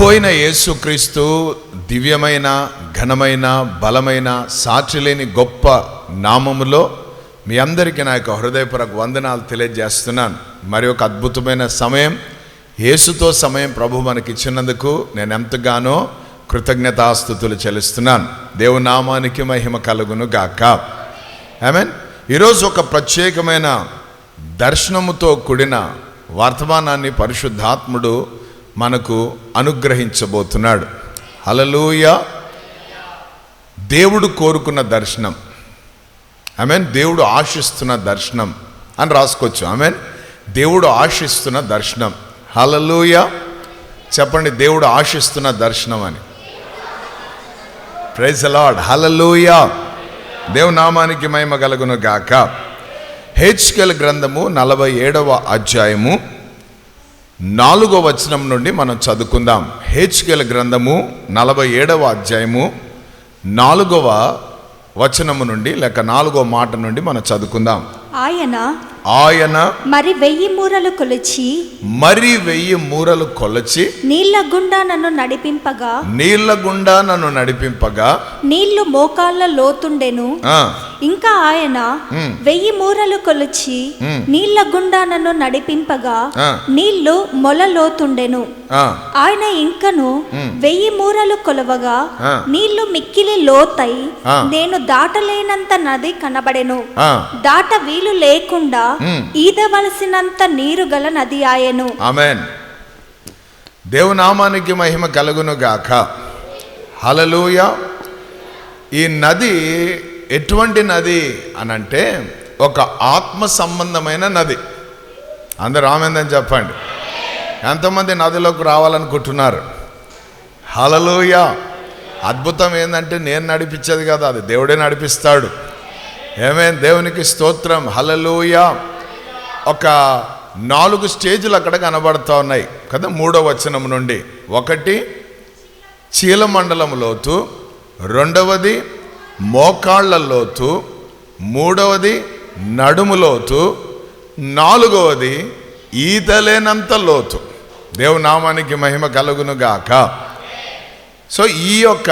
ప్రభు యేసుక్రీస్తు దివ్యమైన ఘనమైన బలమైన సాక్షి లేని గొప్ప నామములో మీ అందరికీ నా యొక్క హృదయపూర్వక వందనాలు తెలియజేస్తున్నాను. మరి ఒక అద్భుతమైన సమయం. యేసుతో సమయం ప్రభు మనకి ఇచ్చినందుకు నేను ఎంతగానో కృతజ్ఞతాస్థుతులు చెల్లిస్తున్నాను. దేవునామానికి మహిమ కలుగును గాక. మీన్ ఈరోజు ఒక ప్రత్యేకమైన దర్శనముతో కూడిన వర్తమానాన్ని పరిశుద్ధాత్ముడు మనకు అనుగ్రహించబోతున్నాడు. హలలోయ దేవుడు కోరుకున్న దర్శనం. మీన్ దేవుడు ఆశిస్తున్న దర్శనం అని రాసుకోవచ్చు. మీన్ దేవుడు ఆశిస్తున్న దర్శనం. హలలోయ చెప్పండి దేవుడు ఆశిస్తున్న దర్శనం అని. ప్రైజ్ లార్డ్ హలలోయ దేవునామానికి మహిమ కలుగును గాక. హెచ్కెల్ గ్రంథము నలభై ఏడవ అధ్యాయము నాలుగో వచనం నుండి మనం చదువుకుందాం. హెచ్కెల్ గ్రంథము నలభై ఏడవ అధ్యాయము నాలుగవ వచనము నుండి లేక నాలుగో మాట నుండి మనం చదువుకుందాం. ఆయన ఆయన మరి వెయ్యి మూరలు కొలిచి మరి వెయ్యి మూరలు కొలచి నీళ్ళ గుండా నన్ను నడిపింపగా నీళ్ళ గుండా నన్ను నడిపింపగా నీళ్ళు మోకాళ్ళ లోతుండెను. ఇంకా ఆయన. వెయ్యి మూరలు కొలిచి. నీళ్ళ గుండా నన్ను నడిపింపగా. నీళ్ళు మొల లోతుండెను ఆ, ఆయన ఇంకను. వెయ్యి మూరలు కొలవగా. నీళ్ళు మిక్కిలి లోతై. నేను దాటలేనంత నది కనబడెను. దాట వీలు లేకుండా. ఈదవలసినంత నీరు గల నది ఆయను దేవునామానికి మహిమ కలుగును గాక హలలుయ ఈ నది ఎటువంటి నది అని అంటే ఒక ఆత్మ సంబంధమైన నది. అందరు ఆమెందని చెప్పండి. ఎంతమంది నదిలోకి రావాలనుకుంటున్నారు? హలలోయ అద్భుతం ఏంటంటే నేను నడిపించేది కదా అది దేవుడే నడిపిస్తాడు. ఏమేం? దేవునికి స్తోత్రం. హలలోయ ఒక నాలుగు స్టేజ్లు అక్కడ కనబడుతూ ఉన్నాయి కదా మూడో వచనం నుండి. ఒకటి చీలమండలం లోతు రెండవది మోకాళ్ళ లోతు మూడవది నడుములోతు నాలుగవది ఈతలేనంత లోతు దేవునామానికి మహిమ కలుగును గాక సో ఈ యొక్క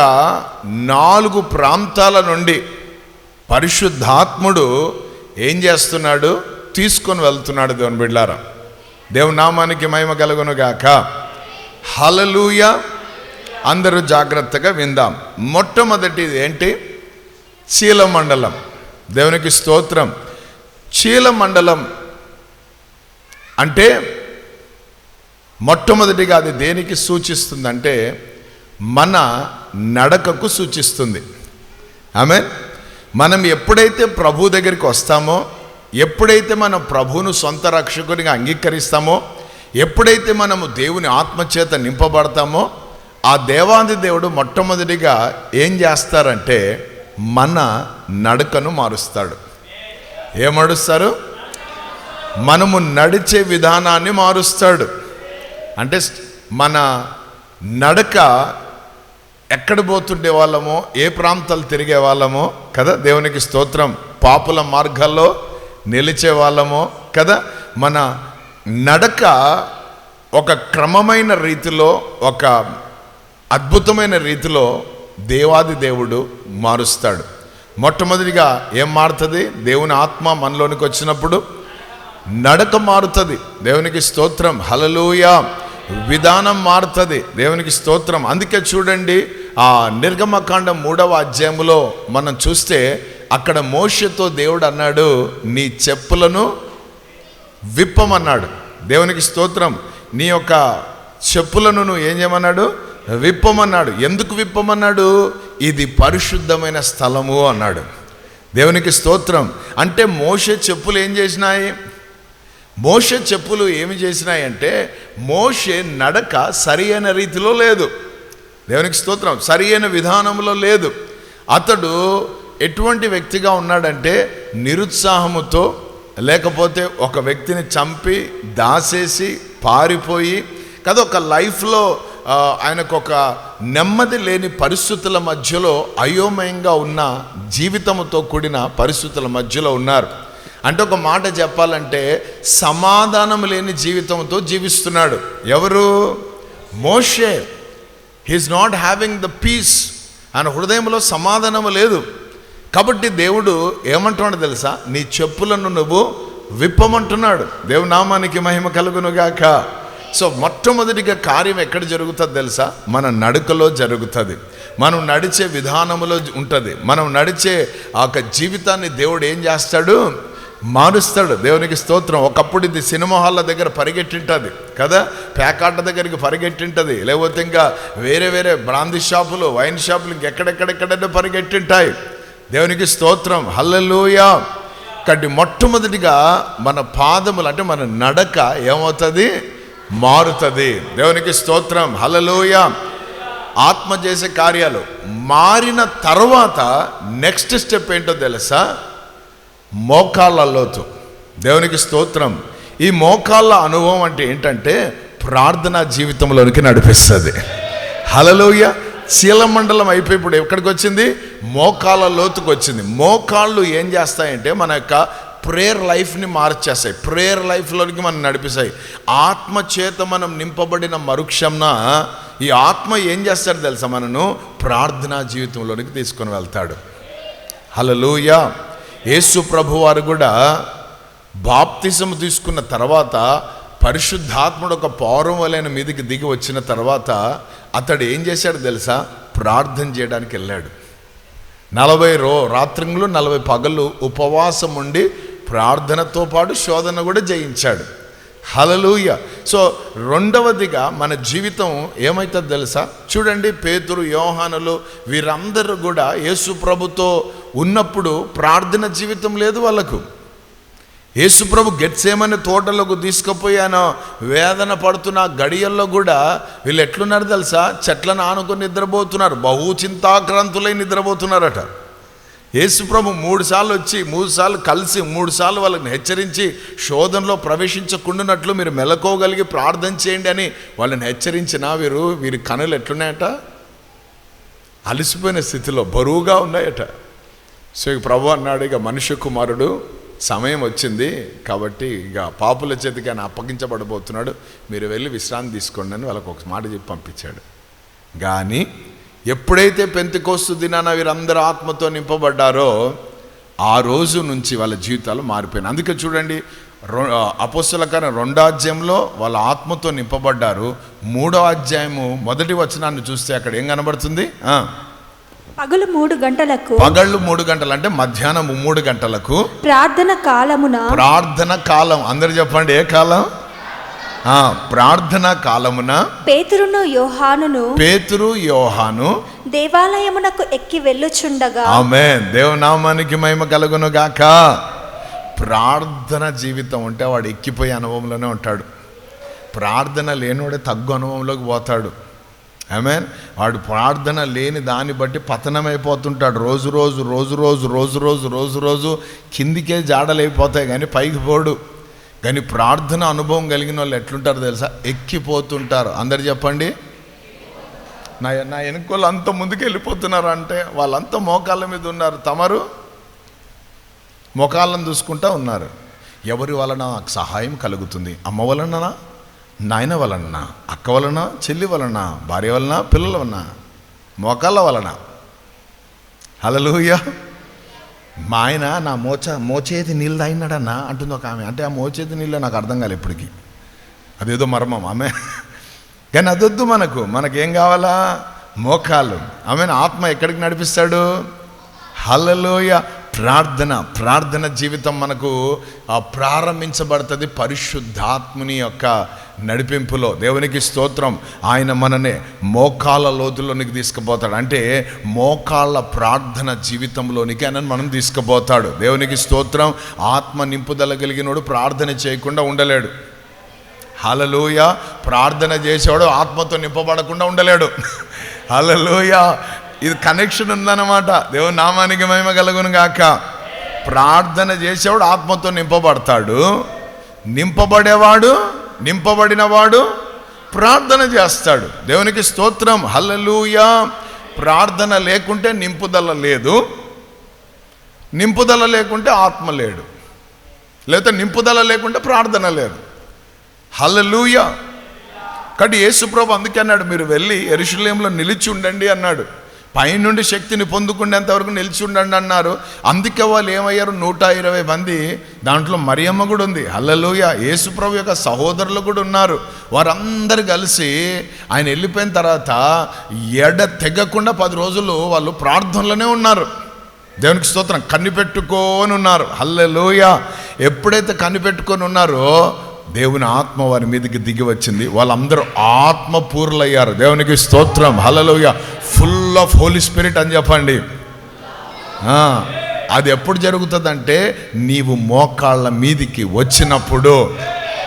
నాలుగు ప్రాంతాల నుండి పరిశుద్ధాత్ముడు ఏం చేస్తున్నాడు? తీసుకొని వెళ్తున్నాడు దేవుని బిడ్లారా. దేవునామానికి మహిమ కలుగును గాక హలలుయ అందరూ జాగ్రత్తగా విందాం. మొట్టమొదటిది ఏంటి? చీలమండలం. దేవునికి స్తోత్రం. చీలమండలం అంటే మొట్టమొదటిగా అది దేనికి సూచిస్తుందంటే మన నడకకు సూచిస్తుంది. ఆమె మనం ఎప్పుడైతే ప్రభు దగ్గరికి వస్తామో ఎప్పుడైతే మనం ప్రభువును సొంత రక్షకునిగా అంగీకరిస్తామో ఎప్పుడైతే మనము దేవుని ఆత్మచేత నింపబడతామో ఆ దేవాది దేవుడు మొట్టమొదటిగా ఏం చేస్తారంటే మన నడకను మారుస్తాడు. ఏమడుస్తారు? మనము నడిచే విధానాన్ని మారుస్తాడు. అంటే మన నడక ఎక్కడ పోతుండే వాళ్ళమో ఏ ప్రాంతాలు తిరిగే వాళ్ళమో కదా? దేవునికి స్తోత్రం. పాపుల మార్గాల్లో నిలిచే వాళ్ళమో కదా? మన నడక ఒక క్రమమైన రీతిలో ఒక అద్భుతమైన రీతిలో దేవాది దేవుడు మారుస్తాడు. మొట్టమొదటిగా ఏం మారుతుంది? దేవుని ఆత్మ మనలోనికి వచ్చినప్పుడు నడక మారుతుంది. దేవునికి స్తోత్రం. హలలుయా విధానం మారుతుంది. దేవునికి స్తోత్రం. అందుకే చూడండి ఆ నిర్గమకాండం మూడవ అధ్యాయంలో మనం చూస్తే అక్కడ మోషతో దేవుడు అన్నాడు నీ చెప్పులను విప్పమన్నాడు. దేవునికి స్తోత్రం. నీ యొక్క చెప్పులను నువ్వు ఏం చేయమన్నాడు? విప్పమన్నాడు. ఎందుకు విప్పమన్నాడు? ఇది పరిశుద్ధమైన స్థలము అన్నాడు. దేవునికి స్తోత్రం. అంటే మోష చెప్పులు ఏం చేసినాయి? మోష చెప్పులు ఏమి చేసినాయి అంటే మోషే నడక సరి అయిన రీతిలో లేదు. దేవునికి స్తోత్రం. సరి అయిన విధానంలో లేదు. అతడు ఎటువంటి వ్యక్తిగా ఉన్నాడంటే నిరుత్సాహముతో లేకపోతే ఒక వ్యక్తిని చంపి దాసేసి పారిపోయి కదా ఒక లైఫ్లో ఆయనకు ఒక నెమ్మది లేని పరిస్థితుల మధ్యలో అయోమయంగా ఉన్న జీవితముతో కూడిన పరిస్థితుల మధ్యలో ఉన్నారు. అంటే ఒక మాట చెప్పాలంటే సమాధానం లేని జీవితంతో జీవిస్తున్నాడు. ఎవరు? మోషే. He's not having the peace ఆయన హృదయంలో సమాధానము లేదు. కాబట్టి దేవుడు ఏమంటున్నాడు తెలుసా? నీ చెప్పులను నువ్వు విప్పమంటున్నాడు. దేవునామానికి మహిమ కలుగునుగాక. సో మొట్టమొదటిగా కార్యం ఎక్కడ జరుగుతుంది తెలుసా? మన నడుకలో జరుగుతుంది. మనం నడిచే విధానములో ఉంటుంది. మనం నడిచే ఆ యొక్క జీవితాన్ని దేవుడు ఏం చేస్తాడు? మారుస్తాడు. దేవునికి స్తోత్రం. ఒకప్పుడు ఇది సినిమా హాళ్ళ దగ్గర పరిగెట్టింటుంది కదా? ప్యాకాట దగ్గరికి పరిగెట్టింటుంది. లేకపోతే ఇంకా వేరే వేరే బ్రాందీ షాపులు వైన్ షాపులు ఇంకెక్కడెక్కడెక్కడైనా పరిగెట్టింటాయి. దేవునికి స్తోత్రం. హల్లెలూయా. కాబట్టి మొట్టమొదటిగా మన పాదములు అంటే మన నడక ఏమవుతుంది? మారుతుంది. దేవునికి స్తోత్రం. హలలోయ ఆత్మ చేసే కార్యాలు. మారిన తర్వాత నెక్స్ట్ స్టెప్ ఏంటో తెలుసా? మోకాళ్ళ లోతు. దేవునికి స్తోత్రం. ఈ మోకాళ్ళ అనుభవం అంటే ఏంటంటే ప్రార్థనా జీవితంలోనికి నడిపిస్తుంది. హలలోయ శీలమండలం అయిపోయి ఇప్పుడు ఎక్కడికి వచ్చింది మోకాళ్ళ లోతుకు వచ్చింది మోకాళ్ళు ఏం చేస్తాయంటే మన యొక్క ప్రేయర్ లైఫ్ని మార్చేస్తాయి. ప్రేయర్ లైఫ్లోనికి మనం నడిపిస్తాయి. ఆత్మ చేత మనం నింపబడిన మరుక్షంన ఈ ఆత్మ ఏం చేస్తాడు తెలుసా మనను? ప్రార్థనా జీవితంలోనికి తీసుకొని వెళ్తాడు. హలలోయ యేసు ప్రభు వారు కూడా బాప్తిజం తీసుకున్న తర్వాత పరిశుద్ధాత్ముడు ఒక పౌరం వలైన మీదకి దిగి వచ్చిన తర్వాత అతడు ఏం చేశాడు తెలుసా? ప్రార్థన చేయడానికి వెళ్ళాడు. నలభై రో రాత్రింగులు నలభై పగలు ఉపవాసం ఉండి ప్రార్థనతో పాటు శోధన కూడా జయించాడు. హలలుయ సో రెండవదిగా మన జీవితం ఏమవుతుంది తెలుసా? చూడండి పేతురు యోహానులు వీరందరూ కూడా యేసు ప్రభుతో ఉన్నప్పుడు ప్రార్థన జీవితం లేదు వాళ్ళకు. యేసుప్రభు గెట్సేమని తోటలోకి తీసుకుపోయాను వేదన పడుతున్న గడియల్లో కూడా వీళ్ళు ఎట్లున్నారు తెలుసా? చెట్లను ఆనుకొని నిద్రపోతున్నారు బహు చింతాక్రాంతులై నిద్రపోతున్నారట. యేసుప్రభు మూడుసార్లు వచ్చి మూడుసార్లు కలిసి మూడుసార్లు వాళ్ళని హెచ్చరించి శోధనలో ప్రవేశించకుండానట్లు మీరు మెలకోగలిగి ప్రార్థన చేయండి అని వాళ్ళని హెచ్చరించిన వీరు వీరి కనులు ఎట్లున్నాయట? అలసిపోయిన స్థితిలో బరువుగా ఉన్నాయట. సో ఇక ప్రభు అన్నాడు ఇక మనుష్య కుమారుడు సమయం వచ్చింది కాబట్టి ఇక పాపుల చేతికి ఆయన అప్పగించబడబోతున్నాడు. మీరు వెళ్ళి విశ్రాంతి తీసుకోండి అని వాళ్ళకు ఒక మాట చెప్పి పంపించాడు. కానీ ఎప్పుడైతే పెంతికోస్తు దినాన వీరందరూ ఆత్మతో నింపబడ్డారో ఆ రోజు నుంచి వాళ్ళ జీవితాలు మారిపోయినాయి. అందుకే చూడండి అపోస్తుల కానీ రెండో అధ్యాయంలో వాళ్ళ ఆత్మతో నింపబడ్డారు. మూడో అధ్యాయము మొదటి వచనాన్ని చూస్తే అక్కడ ఏం కనబడుతుంది? పగలు మూడు గంటలకు పగళ్ళు మూడు గంటలు అంటే మధ్యాహ్నం మూడు గంటలకు ప్రార్థన కాలమున ప్రార్థన కాలం. అందరు చెప్పండి ఏ కాలం? ఆ, ప్రార్థన కాలమున పేతురును యోహానును పేతురు యోహాను దేవాలయమునకు ఎక్కి వెళ్ళుచుండగా ఆమె దేవనామానికి మహిమ కలుగును గాక. ప్రార్థన జీవితం ఉంటే వాడు ఎక్కిపోయే అనుభవంలోనే ఉంటాడు. ప్రార్థన లేనివాడే తగ్గు అనుభవంలోకి పోతాడు. ఆమె వాడు ప్రార్థన లేని దాన్ని బట్టి పతనమైపోతుంటాడు. రోజు రోజు రోజు రోజు రోజు రోజు రోజు రోజు కిందికే జాడలైపోతాయి కానీ పైకి పోడు. కానీ ప్రార్థన అనుభవం కలిగిన వాళ్ళు ఎట్లుంటారు తెలుసా? ఎక్కిపోతుంటారు. అందరు చెప్పండి. నా నా వెనుకోళ్ళు అంత ముందుకు వెళ్ళిపోతున్నారు అంటే వాళ్ళంతా మోకాళ్ళ మీద ఉన్నారు. తమరు మోకాళ్ళను చూసుకుంటా ఉన్నారు. ఎవరి వలన? నాకు సహాయం కలుగుతుంది. అమ్మ వలన నాయన వలన అక్క వలన? చెల్లి వలన? భార్య వలన? పిల్లల వలన? మోకాళ్ళ వలన? హలలుయ్యా మా ఆయన నా మోచ మోచేతి నీళ్ళు తాగినాడన్నా అంటుంది ఒక ఆమె. అంటే ఆ మోచేతి నీళ్ళు నాకు అర్థం కాలే ఇప్పటికీ. అదేదో మర్మం. ఆమె కానీ అదొద్దు మనకు. మనకేం కావాలా? మోకాలు ఆమె ఆత్మ ఎక్కడికి నడిపిస్తాడు? హలలోయ ప్రార్థన ప్రార్థన జీవితం మనకు ప్రారంభించబడుతుంది పరిశుద్ధాత్ముని యొక్క నడిపింపులో దేవునికి స్తోత్రం. ఆయన మననే మోకాళ్ళ లోతులోనికి తీసుకుపోతాడు. అంటే మోకాళ్ళ ప్రార్థన జీవితంలోనికి ఆయన మనం తీసుకుపోతాడు. దేవునికి స్తోత్రం. ఆత్మ నింపుదల కలిగినోడు ప్రార్థన చేయకుండా ఉండలేడు. హలలోయ ప్రార్థన చేసేవాడు ఆత్మతో నింపబడకుండా ఉండలేడు. హలలోయ ఇది కనెక్షన్ ఉందన్నమాట. దేవుని నామానికి మహిమ కలుగును గాక. ప్రార్థన చేసేవాడు ఆత్మతో నింపబడతాడు. నింపబడేవాడు నింపబడినవాడు ప్రార్థన చేస్తాడు. దేవునికి స్తోత్రం. హల్లలుయా. ప్రార్థన లేకుంటే నింపుదల లేదు. నింపుదల లేకుంటే ఆత్మ లేడు. లేకపోతే నింపుదల లేకుంటే ప్రార్థన లేదు. హల్లలుయా. కాబట్టి యేసుప్రభు అందుకే అన్నాడు మీరు వెళ్ళి ఎరుషులేంలో నిలిచి ఉండండి అన్నాడు. పైనుండి శక్తిని పొందుకునేంత వరకు నిలిచి ఉండండి అన్నారు. అందుకే వాళ్ళు ఏమయ్యారు? నూట ఇరవై మంది. దాంట్లో మరియమ్మ కూడా ఉంది. అల్లలోయ యేసుప్రభు యొక్క సహోదరులు కూడా ఉన్నారు. వారందరు కలిసి ఆయన వెళ్ళిపోయిన తర్వాత ఎడ తెగకుండా పది రోజులు వాళ్ళు ప్రార్థనలోనే ఉన్నారు. దేవునికి స్తోత్రం. కనిపెట్టుకొని ఉన్నారు. హల్లెలోయ. ఎప్పుడైతే కనిపెట్టుకొని ఉన్నారో దేవుని ఆత్మ వారి మీదకి దిగి వచ్చింది. వాళ్ళందరూ ఆత్మపూర్లయ్యారు. దేవునికి స్తోత్రం. హలలోయ ఫుల్ ఆఫ్ హోలీ స్పిరిట్ అని చెప్పండి. అది ఎప్పుడు జరుగుతుందంటే నీవు మోకాళ్ళ మీదికి వచ్చినప్పుడు.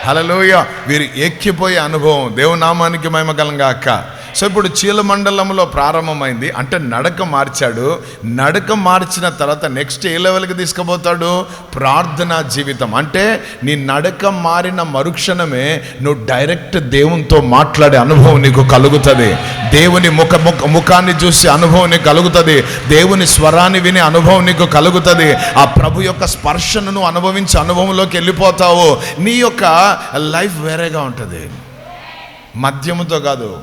హలలోయ వీరు ఎక్కిపోయే అనుభవం. దేవునామానికి మహిమకలంగాక సో ఇప్పుడు చీలమండలంలో ప్రారంభమైంది. అంటే నడక మార్చాడు. నడక మార్చిన తర్వాత నెక్స్ట్ ఏ లెవెల్కి తీసుకుపోతాడు? ప్రార్థనా జీవితం. అంటే నీ నడక మారిన మరుక్షణమే నువ్వు డైరెక్ట్ దేవునితో మాట్లాడే అనుభవం నీకు కలుగుతుంది. దేవుని ముఖ ముఖ ముఖాన్ని చూసి అనుభవం నీకు కలుగుతుంది. దేవుని స్వరాన్ని వినే అనుభవం నీకు కలుగుతుంది. ఆ ప్రభు యొక్క స్పర్శను అనుభవించి అనుభవించే అనుభవంలోకి వెళ్ళిపోతావు. నీ యొక్క లైఫ్ వేరేగా ఉంటుంది. మద్యముతో కాదు.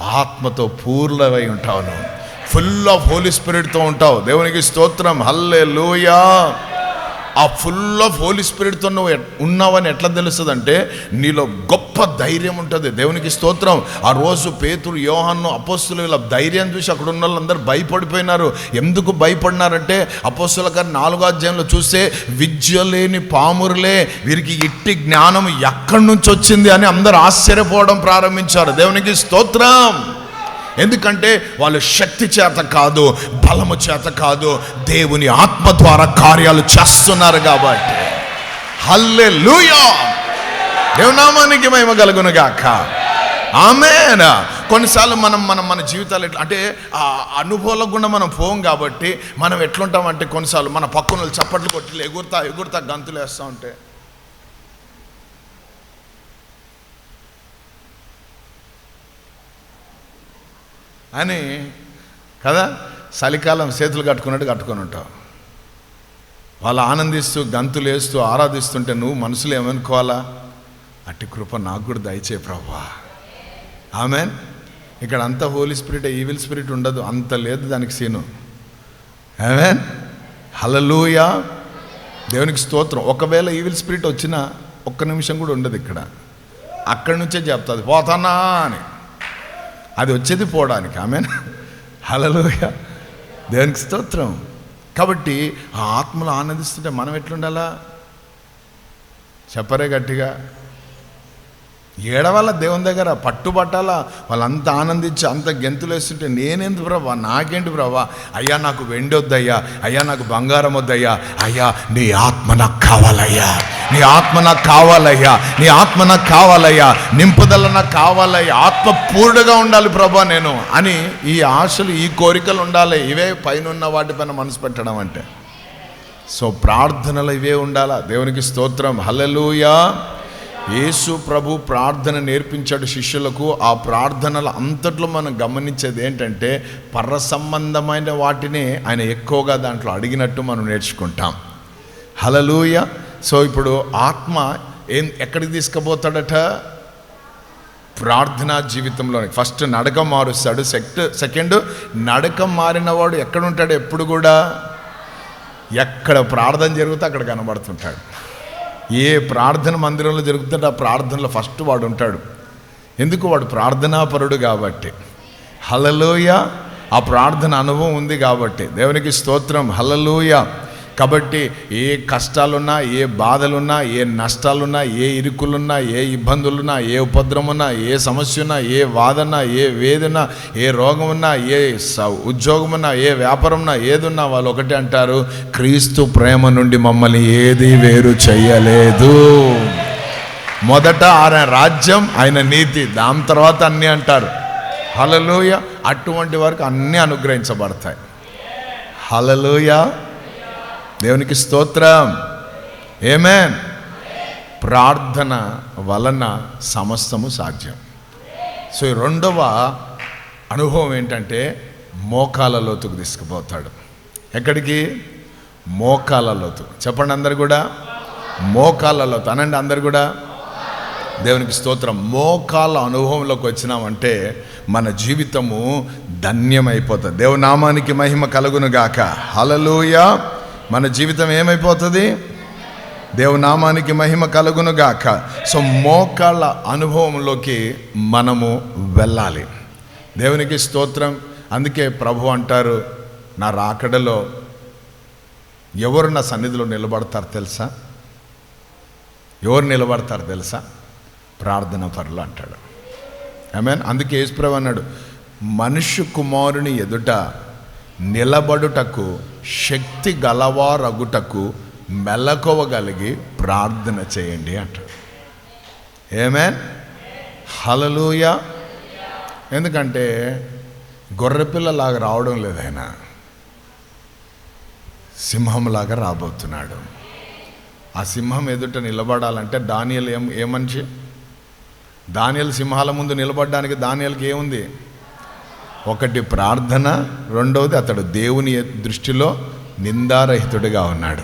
ఆత్మతో పూర్ణమై ఉంటావు నువ్వు. ఫుల్ ఆఫ్ హోలీ స్పిరిట్తో ఉంటావు. దేవునికి స్తోత్రం. హల్లే లూయా ఆ ఫుల్ ఆఫ్ హోలీ స్పిరిట్తో నువ్వు ఉన్నావని ఎట్లా తెలుస్తుంది అంటే నీలో గొప్ప ధైర్యం ఉంటుంది. దేవునికి స్తోత్రం. ఆ రోజు పేతురు యోహాను అపోస్తులు వీళ్ళ ధైర్యం చూసి అక్కడ ఉన్న వాళ్ళందరూ భయపడిపోయినారు. ఎందుకు భయపడినారంటే అపోస్తుల గారు నాలుగో అధ్యాయంలో చూస్తే విద్య లేని పామురులే వీరికి ఇట్టి జ్ఞానం ఎక్కడి నుంచి వచ్చింది అని అందరూ ఆశ్చర్యపోవడం ప్రారంభించారు. దేవునికి స్తోత్రం. ఎందుకంటే వాళ్ళు శక్తి చేత కాదు బలము చేత కాదు దేవుని ఆత్మ ద్వారా కార్యాలు చేస్తున్నారు కాబట్టి. హల్లే లూయా దేవునామానికి మహిమ కలుగును గాక. కొన్నిసార్లు మనం మనం మన జీవితాలు ఎట్లా అంటే ఆ అనుభవాలకు గుండా మనం పోం కాబట్టి మనం ఎట్లుంటామంటే కొన్నిసార్లు మన పక్కన చప్పట్లు కొట్టి ఎగురుతా ఎగురుతా గంతులు వేస్తూ ఉంటే అని కదా చలికాలం చేతులు కట్టుకున్నట్టు కట్టుకొని ఉంటావు. వాళ్ళు ఆనందిస్తూ గంతులు వేస్తూ ఆరాధిస్తుంటే నువ్వు మనసులో ఏమనుకోవాలా? అట్టి కృప నాకు కూడా దయచే ప్రభా ఆమెన్. ఇక్కడ అంత హోలీ స్పిరిట్ ఈవిల్ స్పిరిట్ ఉండదు. అంత లేదు దానికి సీను. ఆమెన్. హలలుయా దేవునికి స్తోత్రం. ఒకవేళ ఈవిల్ స్పిరిట్ వచ్చినా ఒక్క నిమిషం కూడా ఉండదు ఇక్కడ. అక్కడి నుంచే చెప్తుంది పోతానా అని. అది వచ్చేది పోవడానికి. ఆమె హలలోయ దేవునికి స్తోత్రం? కాబట్టి ఆ ఆత్మలో ఆనందిస్తుంటే మనం ఎట్లుండాలా? చెప్పరే గట్టిగా. ఏడవాళ్ళ దేవుని దగ్గర పట్టుబట్టాల? వాళ్ళంతా ఆనందించి అంత గెంతులు వేస్తుంటే నేనేంది ప్రభా? నాకేంటి ప్రభా? అయ్యా నాకు వెండి వద్దయ్యా అయ్యా నాకు బంగారం వద్దయ్యా అయ్యా నీ ఆత్మ నాకు కావాలయ్యా. నీ ఆత్మ నాకు కావాలయ్యా. నీ ఆత్మ నాకు కావాలయ్యా. నింపుదల నాకు కావాలయ్యా. ఆత్మ పూర్ణగా ఉండాలి ప్రభా నేను అని ఈ ఆశలు ఈ కోరికలు ఉండాలి. ఇవే పైన వాటిపైన మనసు పెట్టడం అంటే. సో ప్రార్థనలు ఇవే ఉండాలా? దేవునికి స్తోత్రం. హలలుయా యేసు ప్రభు ప్రార్థన నేర్పించాడు శిష్యులకు. ఆ ప్రార్థనల అంతట్లో మనం గమనించేది ఏంటంటే పర్ర సంబంధమైన వాటిని ఆయన ఎక్కువగా దాంట్లో అడిగినట్టు మనం నేర్చుకుంటాం. హలలుయ సో ఇప్పుడు ఆత్మ ఏం ఎక్కడికి తీసుకుపోతాడట? ప్రార్థనా జీవితంలోని ఫస్ట్ నడక మారుస్తాడు. సెక్ట్ సెకండ్ నడక మారినవాడు ఎక్కడ ఉంటాడు ఎప్పుడు కూడా? ఎక్కడ ప్రార్థన జరిగితే అక్కడ కనబడుతుంటాడు. ఏ ప్రార్థన మందిరంలో జరుగుతుంటే ఆ ప్రార్థనలో ఫస్ట్ వాడు ఉంటాడు. ఎందుకు? వాడు ప్రార్థనాపరుడు కాబట్టి. హలలోయ ఆ ప్రార్థన అనుభవం ఉంది కాబట్టి. దేవునికి స్తోత్రం. హలలోయ కాబట్టి ఏ కష్టాలున్నా ఏ బాధలున్నా ఏ నష్టాలున్నా ఏ ఇరుకులున్నా ఏ ఇబ్బందులున్నా ఏ ఉపద్రవమున్నా ఏ సమస్య ఉన్నా ఏ వాదన ఏ వేదన ఏ రోగం ఉన్నా ఏ స- ఉద్యోగమున్నా ఏ వ్యాపారమున్నా ఏదున్నా వాళ్ళు ఒకటే అంటారు క్రీస్తు ప్రేమ నుండి మమ్మల్ని ఏది వేరు చేయలేదు. మొదట ఆయన రాజ్యం ఆయన నీతి దాని తర్వాత అన్నీ అంటారు. హలలోయ అటువంటి వరకు అన్నీ అనుగ్రహించబడతాయి. హలలోయ దేవునికి స్తోత్రం. ఏమేన్ ప్రార్థన వలన సమస్తము సాధ్యం. సో ఈ రెండవ అనుభవం ఏంటంటే మోకాల లోతుకు తీసుకుపోతాడు. ఎక్కడికి? మోకాల లోతు. చెప్పండి అందరు కూడా. మోకాల లోతు. అనండి అందరు కూడా. దేవునికి స్తోత్రం. మోకాల అనుభవంలోకి వచ్చినామంటే మన జీవితము ధన్యమైపోతుంది. దేవునామానికి మహిమ కలుగును గాక హలలుయ మన జీవితం ఏమైపోతుంది? దేవునామానికి మహిమ కలుగును గాక సో మోకాళ్ళ అనుభవంలోకి మనము వెళ్ళాలి. దేవునికి స్తోత్రం. అందుకే ప్రభు అంటారు నా రాకడలో ఎవరు నా సన్నిధిలో నిలబడతారు తెలుసా? ఎవరు నిలబడతారు తెలుసా? ప్రార్థన పరులు అంటాడు. మీన్ అందుకే యేసుప్రభు అన్నాడు మనుష్య కుమారుని ఎదుట నిలబడుటకు శక్తి గలవారగుటకు మెలకువగలిగి ప్రార్థన చేయండి అంటాడు ఏమేన్ హలలుయ ఎందుకంటే గొర్రెపిల్లలాగా రావడం లేదు ఆయన. సింహంలాగా రాబోతున్నాడు. ఆ సింహం ఎదుట నిలబడాలంటే దానియలు ఏం ఏ మనిషి? దానియలు సింహాల ముందు నిలబడడానికి దానియలకి ఏముంది? ఒకటి ప్రార్థన రెండవది అతడు దేవుని దృష్టిలో నిందారహితుడిగా ఉన్నాడు.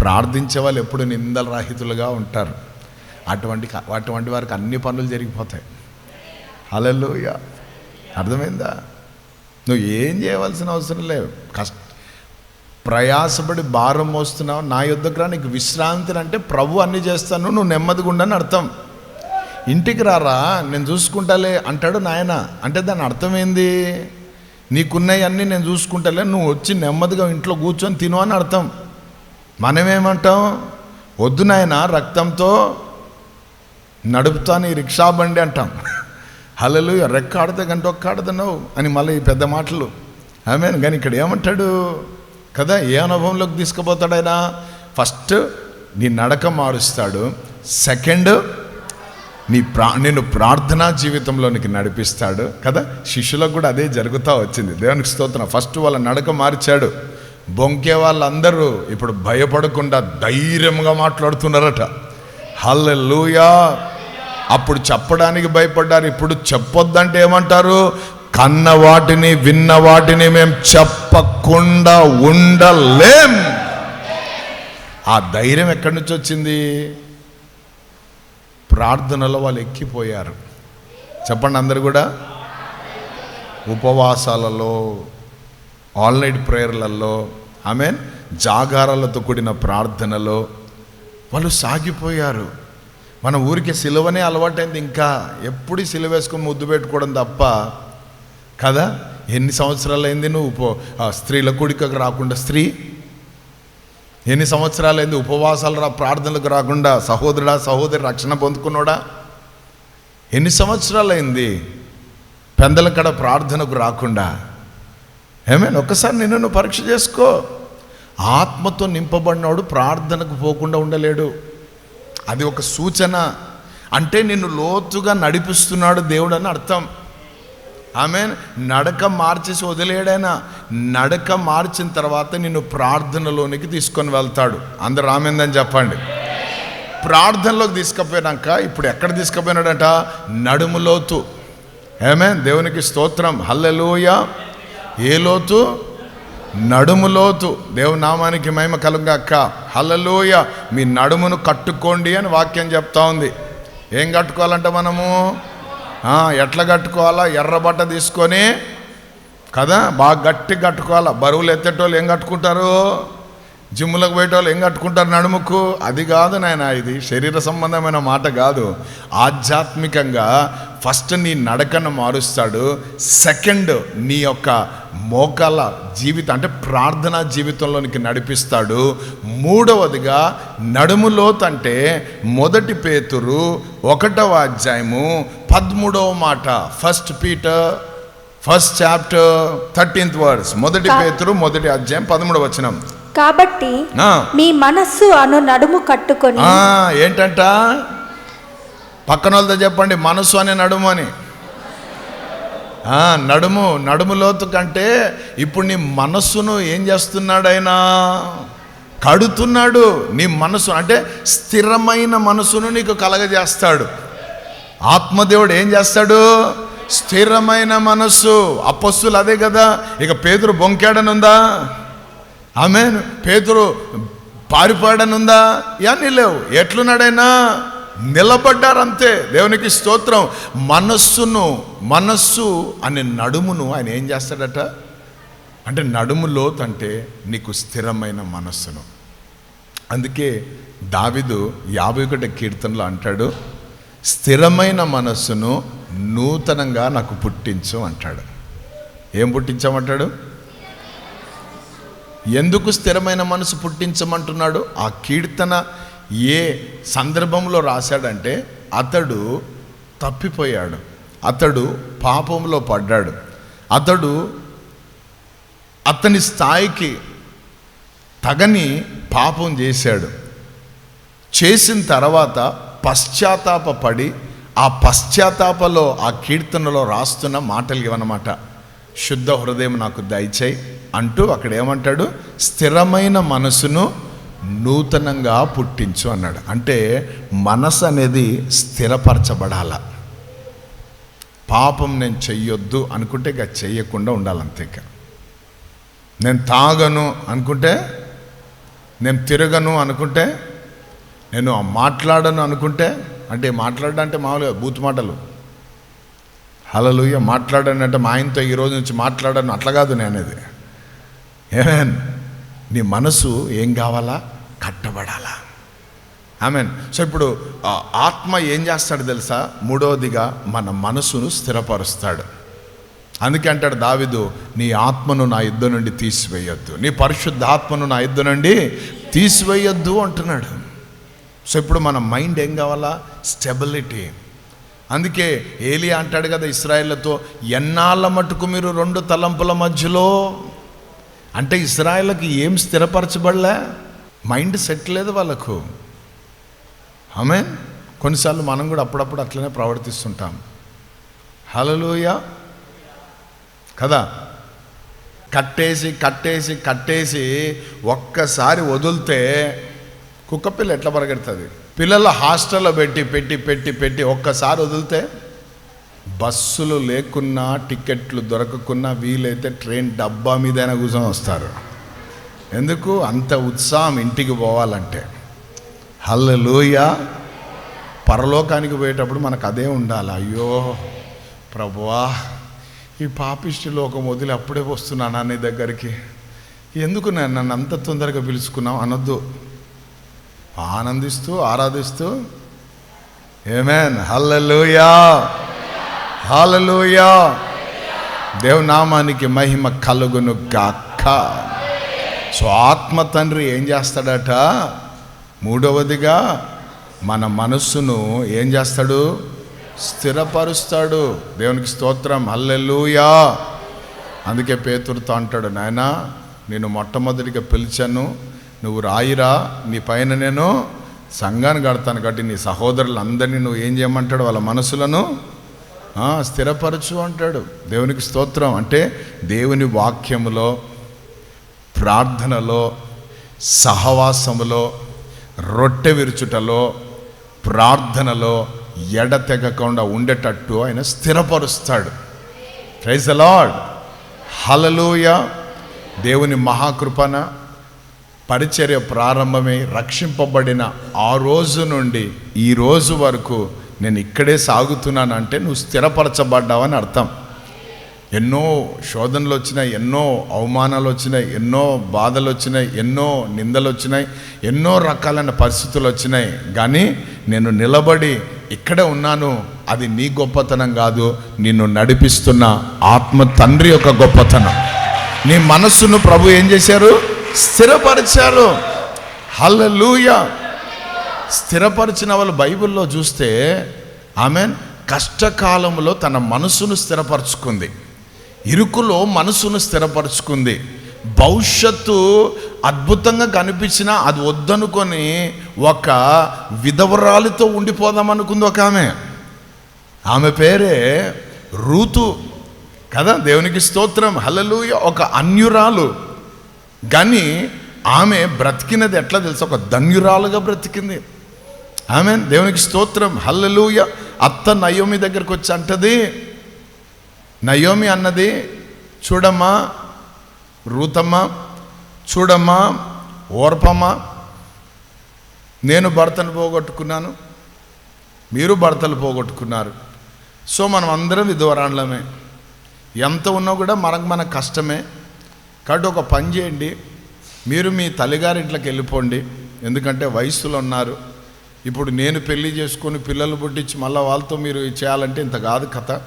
ప్రార్థించే వాళ్ళు ఎప్పుడు నిందరహితులుగా ఉంటారు. అటువంటి అటువంటి వారికి అన్ని పనులు జరిగిపోతాయి. హలలుయ అర్థమైందా? నువ్వు ఏం చేయవలసిన అవసరం లేదు. కష్ట ప్రయాసపడి భారం మోస్తున్నావు. నా యుద్ధకు రా నీకు విశ్రాంతిని అంటే ప్రభు అన్ని చేస్తాను. నువ్వు నెమ్మదిగా ఉండని అర్థం. ఇంటికి రారా? నేను చూసుకుంటాలే అంటాడు నాయన. అంటే దాని అర్థం ఏంది నీకున్నవన్నీ నేను చూసుకుంటాలే నువ్వు వచ్చి నెమ్మదిగా ఇంట్లో కూర్చొని తిను అని అర్థం. మనమేమంటాం? వద్దు నాయన రక్తంతో నడుపుతాను ఈ రిక్షా బండి అంటాం. హలలు రెక్క గంట ఒక్క ఆడుతున్నావు అని మళ్ళీ ఈ పెద్ద మాటలు. ఆమె కానీ ఇక్కడ ఏమంటాడు? కదా ఏ అనుభవంలోకి తీసుకుపోతాడు ఆయన? ఫస్ట్ నీ నడక మారుస్తాడు. సెకండ్ నీ ప్రా నేను ప్రార్థనా జీవితంలోనికి నడిపిస్తాడు కదా? శిష్యులకు కూడా అదే జరుగుతూ వచ్చింది. దేవునికి స్తోత్రం. ఫస్ట్ వాళ్ళ నడక మార్చాడు. బొంకే వాళ్ళందరూ ఇప్పుడు భయపడకుండా ధైర్యంగా మాట్లాడుతున్నారట. హల్లెలూయా! అప్పుడు చెప్పడానికి భయపడ్డారు. ఇప్పుడు చెప్పొద్దంటే ఏమంటారు? కన్న వాటిని విన్న వాటిని మేము చెప్పకుండా ఉండలేం. ఆ ధైర్యం ఎక్కడి నుంచి వచ్చింది? ప్రార్థనలో వాళ్ళు ఎక్కిపోయారు. చెప్పండి అందరు కూడా. ఉపవాసాలలో ఆల్ నైట్ ప్రేయర్లలో ఆమె జాగారాలతో కూడిన ప్రార్థనలో వాళ్ళు సాగిపోయారు. మన ఊరికి సిలువనే అలవాటైంది ఇంకా. ఎప్పుడు సిలువ వేసుకుని ముద్దు పెట్టుకోవడం తప్ప. కదా? ఎన్ని సంవత్సరాలు అయింది నువ్వు ఉప స్త్రీల కూడికకు రాకుండా స్త్రీ ఎన్ని సంవత్సరాలు అయింది ఉపవాసాలు రా ప్రార్థనలకు రాకుండా సహోదరుడా సహోదరి రక్షణ పొందుకున్నాడా? ఎన్ని సంవత్సరాలైంది పెందల కడ ప్రార్థనకు రాకుండా? ఏమైనా ఒక్కసారి నిన్ను నువ్వు పరీక్ష చేసుకో. ఆత్మతో నింపబడినవాడు ప్రార్థనకు పోకుండా ఉండలేడు. అది ఒక సూచన. అంటే నిన్ను లోతుగా నడిపిస్తున్నాడు దేవుడు అని అర్థం. ఆమె నడక మార్చేసి వదిలేడైనా? నడక మార్చిన తర్వాత నిన్ను ప్రార్థనలోనికి తీసుకొని వెళ్తాడు. అందరు రామేందని చెప్పండి. ప్రార్థనలోకి తీసుకుపోయినాక ఇప్పుడు ఎక్కడ తీసుకుపోయినాడట? నడుము లోతు. ఏమే దేవునికి స్తోత్రం. హల్లెలూయ. ఏ లోతు? నడుము లోతు. దేవునామానికి మహిమ కలుగాక హల్లలోయ. మీ నడుమును కట్టుకోండి అని వాక్యం చెప్తా ఉంది. ఏం కట్టుకోవాలంట మనము? ఎట్లా కట్టుకోవాలా? ఎర్రబట్ట తీసుకొని కదా? బాగా గట్టి కట్టుకోవాలా? బరువులు ఎత్తేటోళ్ళు ఏం కట్టుకుంటారు? జిమ్లకు పోయేటోళ్ళు ఏం కట్టుకుంటారు నడుముకు? అది కాదు నాయన ఇది శరీర సంబంధమైన మాట కాదు. ఆధ్యాత్మికంగా ఫస్ట్ నీ నడకను మారుస్తాడు సెకండ్ నీ యొక్క మోకాల జీవితం అంటే ప్రార్థనా జీవితంలోనికి నడిపిస్తాడు. మూడవదిగా నడుములోత్ అంటే మొదటి పేతురు ఒకటవ అధ్యాయము పదమూడవ మాట. First Peter first chapter thirteenth words మొదటి పేతురు మొదటి అధ్యాయం పదమూడవ వచనం. కాబట్టి. మీ మనస్సు అను నడుము కట్టుకొని ఏంటంట? పక్కన వాళ్ళతో చెప్పండి మనసు అనే నడుము అని. నడుము నడుము లోతు కంటే ఇప్పుడు నీ మనస్సును ఏం చేస్తున్నాడు ఆయన కడుతున్నాడు నీ మనసు అంటే స్థిరమైన మనసును నీకు కలగజేస్తాడు. ఆత్మదేవుడు ఏం చేస్తాడు? స్థిరమైన మనస్సు. అపస్సులు అదే కదా. ఇక పేదరు బొంకాడనుందా? ఆమె పేదరు పారిపాడనుందా ఇవన్నీ లేవు. ఎట్లున్నాడైనా? నిలబడ్డారంతే. దేవునికి స్తోత్రం. మనస్సును మనస్సు అనే నడుమును ఆయన ఏం చేస్తాడట? అంటే నడుము లోతు అంటే నీకు స్థిరమైన మనస్సును. అందుకే దావిదు యాభై ఒకటి కీర్తనలో అంటాడు స్థిరమైన మనస్సును నూతనంగా నాకు పుట్టించు అంటాడు. ఏం పుట్టించమంటాడు? ఎందుకు స్థిరమైన మనసు పుట్టించమంటున్నాడు? ఆ కీర్తన ఏ సందర్భంలో రాశాడంటే అతడు తప్పిపోయాడు. అతడు పాపంలో పడ్డాడు. అతడు అతని స్థాయికి తగని పాపం చేశాడు. చేసిన తర్వాత పశ్చాత్తాపపడి ఆ పశ్చాత్తాపలో ఆ కీర్తనలో రాస్తున్న మాటలు ఇవన్నమాట శుద్ధ హృదయం నాకు దయచేయి అంటూ అక్కడ ఏమంటాడు స్థిరమైన మనసును నూతనంగా పుట్టించు అన్నాడు. అంటే మనసు అనేది స్థిరపరచబడాల. పాపం నేను చెయ్యొద్దు అనుకుంటే ఇక చెయ్యకుండా ఉండాలంతే ఇక. నేను తాగను అనుకుంటే నేను తిరగను అనుకుంటే నేను మాట్లాడను అనుకుంటే అంటే మాట్లాడడం అంటే మామూలుగా బూత్ మాటలు. హలలుయ మాట్లాడాను అంటే మా ఆయనతో ఈ రోజు నుంచి మాట్లాడను అట్లా కాదు నేనేది. అనేది ఏమేన్ నీ మనసు ఏం కావాలా? కట్టబడాలా? ఆమెన్ సో ఇప్పుడు ఆత్మ ఏం చేస్తాడు తెలుసా? మూడవదిగా మన మనసును స్థిరపరుస్తాడు. అందుకే అంటాడు దావిదు నీ ఆత్మను నా యుద్ధ నుండి తీసివేయొద్దు. నీ పరిశుద్ధాత్మను నా యుద్ధ నుండి తీసివేయొద్దు అంటున్నాడు. సో ఇప్పుడు మన మైండ్ ఏం కావాలా? స్టెబిలిటీ. అందుకే ఏలియా అంటాడు కదా ఇస్రాయేళ్ళతో ఎన్నాళ్ళ మటుకు మీరు రెండు తలంపుల మధ్యలో? అంటే ఇస్రాయేల్కి ఏం స్థిరపరచబడలే? మైండ్ సెట్ లేదు వాళ్ళకు. ఆమె కొన్నిసార్లు మనం కూడా అప్పుడప్పుడు అట్లనే ప్రవర్తిస్తుంటాం. హలలోయ కదా? కట్టేసి కట్టేసి కట్టేసి ఒక్కసారి వదిలితే కుక్కపిల్ల ఎట్లా పరిగెడుతుంది? పిల్లల హాస్టల్లో పెట్టి పెట్టి పెట్టి పెట్టి ఒక్కసారి వదిలితే బస్సులు లేకున్నా టికెట్లు దొరకకున్నా వీలైతే ట్రైన్ డబ్బా మీదైనా కూర్చొని వస్తారు. ఎందుకు? అంత ఉత్సాహం ఇంటికి పోవాలంటే. హల్లలోయ. పరలోకానికి పోయేటప్పుడు మనకు అదే ఉండాలి. అయ్యో ప్రభువా ఈ పాపిష్టి లోకం వదిలి అప్పుడే వస్తున్నాను నీ దగ్గరికి. ఎందుకు నేను నన్ను అంత తొందరగా పిలుచుకున్నావు? అనొద్దు. ఆనందిస్తూ ఆరాధిస్తూ. Amen hallelujah. హల్లలోయా. దేవునామానికి మహిమ కలుగును గాక్క సో ఆత్మ తండ్రి ఏం చేస్తాడట? మూడవదిగా మన మనస్సును ఏం చేస్తాడు? స్థిరపరుస్తాడు. దేవునికి స్తోత్రం. హల్లెలూయా. అందుకే పేతురుతో అంటాడు నాయన నేను మొట్టమొదటిగా పిలిచాను. నువ్వు రాయిరా. నీ పైన నేను సంఘాన్ని కడతాను. కాబట్టి నీ సహోదరులందరినీ నువ్వు ఏం చేయమంటాడు? వాళ్ళ మనసులను స్థిరపరచు అంటాడు. దేవునికి స్తోత్రం. అంటే దేవుని వాక్యములో ప్రార్థనలో సహవాసములో రొట్టె విరుచుటలో ప్రార్థనలో ఎడతెగకుండా ఉండేటట్టు ఆయన స్థిరపరుస్తాడు. ప్రైజ్ లార్డ్ హలలోయ దేవుని మహాకృపన పరిచర్య ప్రారంభమై రక్షింపబడిన ఆ రోజు నుండి ఈ రోజు వరకు నేను ఇక్కడే సాగుతున్నానంటే నువ్వు స్థిరపరచబడ్డావని అర్థం. ఎన్నో శోధనలు వచ్చినాయి ఎన్నో అవమానాలు వచ్చినాయి ఎన్నో బాధలు వచ్చినాయి ఎన్నో నిందలు వచ్చినాయి ఎన్నో రకాలైన పరిస్థితులు వచ్చినాయి కానీ నేను నిలబడి ఇక్కడే ఉన్నాను అది నీ గొప్పతనం కాదు నిన్ను నడిపిస్తున్న ఆత్మ తండ్రి యొక్క గొప్పతనం. నీ మనస్సును ప్రభు ఏం చేశారు? స్థిరపరిచారు. హల్లూయ స్థిరపరిచిన వాళ్ళు బైబిల్లో చూస్తే ఆమెన్ కష్టకాలంలో తన మనసును స్థిరపరచుకుంది. ఇరుకులో మనసును స్థిరపరుచుకుంది. భవిష్యత్తు అద్భుతంగా కనిపించినా అది వద్దనుకొని ఒక విధవరాలితో ఉండిపోదాం అనుకుంది ఒక ఆమె. ఆమె పేరే రూతు. కదా దేవునికి స్తోత్రం. హల్లెలూయ. ఒక అన్యురాలు. కానీ ఆమె బ్రతికినది ఎట్లా తెలుసు? ఒక ధన్యురాలుగా బ్రతికింది. ఆమె దేవునికి స్తోత్రం. హల్లలుయ. అత్త నయోమి దగ్గరకు వచ్చి అంటది నయోమి అన్నది చూడమ్మా రూతమ్మ చూడమ్మా ఓర్పమ్మ. నేను భర్తను పోగొట్టుకున్నాను మీరు భర్తలు పోగొట్టుకున్నారు. సో మనం అందరం విధవరాండ్లమే. ఎంత ఉన్నా కూడా మనకు మన కష్టమే. కాబట్టి ఒక పని చేయండి. మీరు మీ తల్లిగారింట్లోకి వెళ్ళిపోండి. ఎందుకంటే వయసులో ఉన్నారు. ఇప్పుడు నేను పెళ్ళి చేసుకొని పిల్లలు పుట్టించి మళ్ళీ వాళ్ళతో మీరు చేయాలంటే ఇంత కాదు కథ.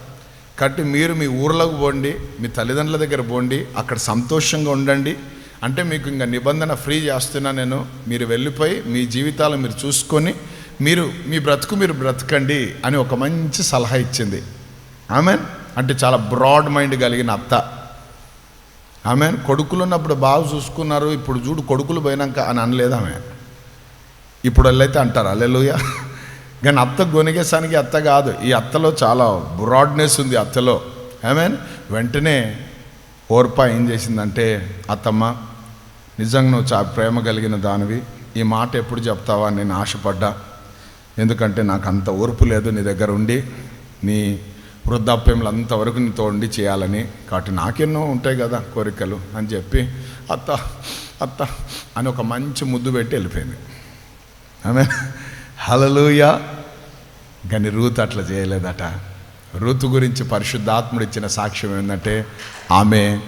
కాబట్టి మీరు మీ ఊర్లోకి పోండి మీ తల్లిదండ్రుల దగ్గర పోండి అక్కడ సంతోషంగా ఉండండి. అంటే మీకు ఇంకా నిబంధన ఫ్రీ చేస్తున్నా నేను. మీరు వెళ్ళిపోయి మీ జీవితాలు మీరు చూసుకొని మీరు మీ బ్రతుకు మీరు బ్రతకండి అని ఒక మంచి సలహా ఇచ్చింది. ఆమెన్? అంటే చాలా బ్రాడ్ మైండ్ కలిగిన అత్త. ఆమె కొడుకులు ఉన్నప్పుడు బాగా చూసుకున్నారు ఇప్పుడు చూడు కొడుకులు పోయినాక అని అనలేదు ఆమె ఇప్పుడు వెళ్ళైతే అంటారు అల్లెలుయా. కానీ అత్త గొనిగేసానికి అత్త కాదు. ఈ అత్తలో చాలా బ్రాడ్నెస్ ఉంది అత్తలో. ఆమెన్ వెంటనే ఓర్పా ఏం చేసిందంటే అత్తమ్మ నిజంగా నువ్వు చా ప్రేమ కలిగిన దానివి. ఈ మాట ఎప్పుడు చెప్తావా? నేను ఆశపడ్డా. ఎందుకంటే నాకు అంత ఓర్పు లేదు నీ దగ్గర ఉండి. నీ వృద్ధాప్యంలో అంతవరకు నీతో ఉండి చేయాలని. కాబట్టి నాకెన్నో ఉంటాయి కదా కోరికలు అని చెప్పి అత్త అత్త అని ఒక మంచి ముద్దు పెట్టి వెళ్ళిపోయింది. ఆమె హలలుయ కానీ రూత్ అట్లా చేయలేదట. రూతు గురించి పరిశుద్ధాత్ముడు ఇచ్చిన సాక్ష్యం ఏంటంటే ఆమె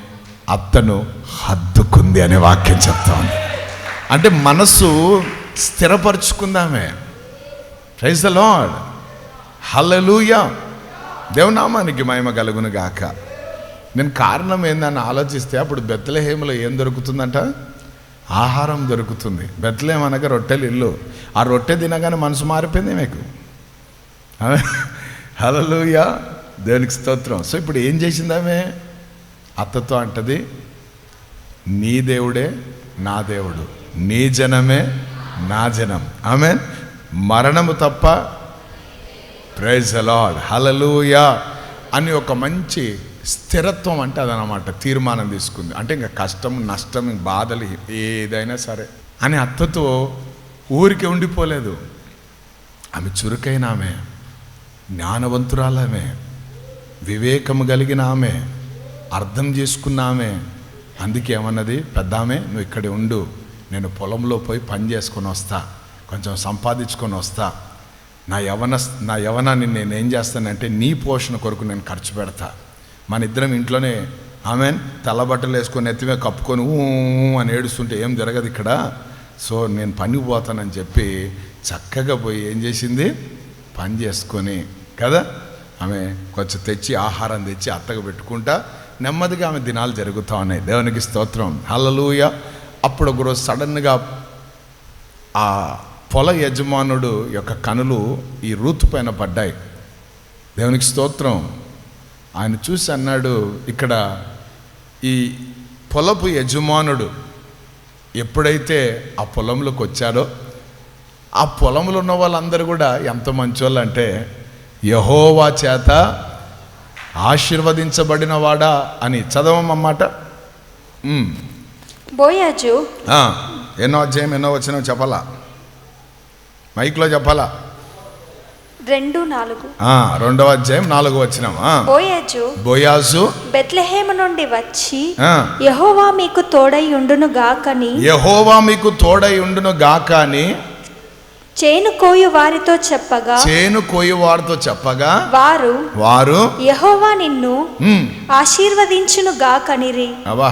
అత్తను హద్దుకుంది అనే వాక్యం చెప్తాను అంటే మనస్సు స్థిరపరుచుకుందామే. Praise the Lord hallelujah. దేవనామానికి మహిమ కలుగును గాక. నేను కారణం ఏందని ఆలోచిస్తే అప్పుడు బెత్తలహేమలో ఏం దొరుకుతుందంట? ఆహారం దొరుకుతుంది. బెత్తలేం అనగా రొట్టెలు ఇల్లు. ఆ రొట్టె తినగానే మనసు మారిపోయింది మీకు. హలలుయా దేవునికి స్తోత్రం. సో ఇప్పుడు ఏం చేసింది ఆమె? అత్తతో అంటది నీ దేవుడే నా దేవుడు. నీ జనమే నా జనం. ఆమె మరణము తప్ప ప్రైజ్ అలాడ్ హలలుయా అని ఒక మంచి స్థిరత్వం అంటే అదనమాట తీర్మానం తీసుకుంది. అంటే ఇంకా కష్టం నష్టం బాధలు ఏదైనా సరే. అని అత్తతో ఊరికి ఉండిపోలేదు. ఆమె చురుకైన ఆమె జ్ఞానవంతురాలమే వివేకము కలిగిన ఆమె అర్థం చేసుకున్న ఆమె. అందుకే ఏమన్నది పెద్ద ఆమె నువ్వు ఇక్కడే ఉండు నేను పొలంలో పోయి పని చేసుకొని వస్తా కొంచెం సంపాదించుకొని వస్తా. నా యవన నా యవనాన్ని నేను ఏం చేస్తానంటే నీ పోషణ కొరకు నేను ఖర్చు పెడతా. మన ఇద్దరం ఇంట్లోనే ఆమె తెల్లబట్టలు వేసుకొని ఎత్తిమే కప్పుకొని ఊ అని ఏడుస్తుంటే ఏం జరగదు ఇక్కడ. సో నేను పనికి పోతానని చెప్పి చక్కగా పోయి ఏం చేసింది? పని చేసుకొని కదా? ఆమె కొంచెం తెచ్చి ఆహారం తెచ్చి అత్తగా పెట్టుకుంటా నెమ్మదిగా ఆమె దినాలు జరుగుతూ ఉన్నాయి. దేవునికి స్తోత్రం. హల్లెలూయా. అప్పుడు ఒకరోజు సడన్గా ఆ పొల యజమానుడు యొక్క కనులు ఈ రూతు పైన పడ్డాయి. దేవునికి స్తోత్రం. ఆయన చూసి అన్నాడు ఇక్కడ ఈ పొలపు యజమానుడు ఎప్పుడైతే ఆ పొలంలోకి వచ్చారో ఆ పొలంలో ఉన్న వాళ్ళందరూ కూడా ఎంత మంచోళ్ళు అంటే యహోవా చేత ఆశీర్వదించబడిన వాడా అని చదవమన్నమాట. ఉమ్. బోయాజు. ఎన్నో అధ్యాయం ఎన్నో వచ్చినా చెప్పాలా? మైక్లో చెప్పాలా? రెండు నాలుగు. ఆ, రెండవ అధ్యాయం నాలుగు వచ్చినాం ఆ. బోయాజు బోయాజు. బెత్లెహేము నుండి వచ్చి యహోవా మీకు తోడై ఉండును గాకని యెహోవా మీకు తోడై ఉండును గాక అని చేను కోయు వారితో చెప్పగా చేను కోయి వారితో చెప్పగా వారు వారు యహోవా నిన్ను ఆశీర్వదించును గాకనిరి. అబ్బా